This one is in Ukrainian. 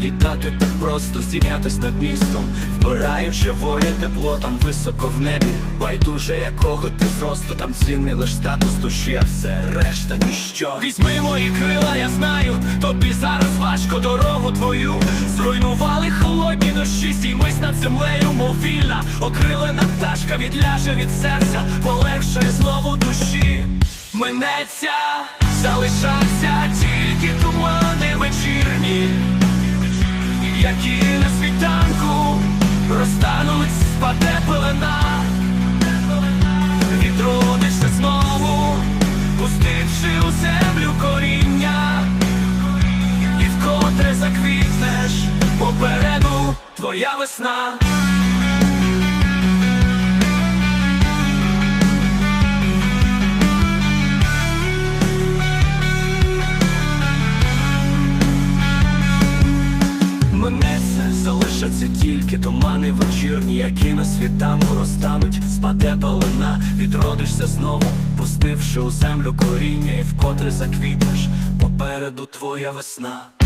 літати так просто, здійнятись над містом, вбираючи волі тепло там високо в небі, байдуже якого ти зросту, там цінний лиш статус душі, а все решта ніщо. Візьми мої крила, я знаю, тобі зараз важко дорогу твою. Зруйнували холодні дощі, стіймись над землею, мов вільна, окрилена пташка відляже від серця, полегшає знову душі. Минеться, у землю коріння, і вкотре заквітнеш попереду твоя весна. Тільки тумани вечірні, які на світам розтануть, спаде долина, відродишся знову, пустивши у землю коріння, і вкотре заквітнеш, попереду твоя весна.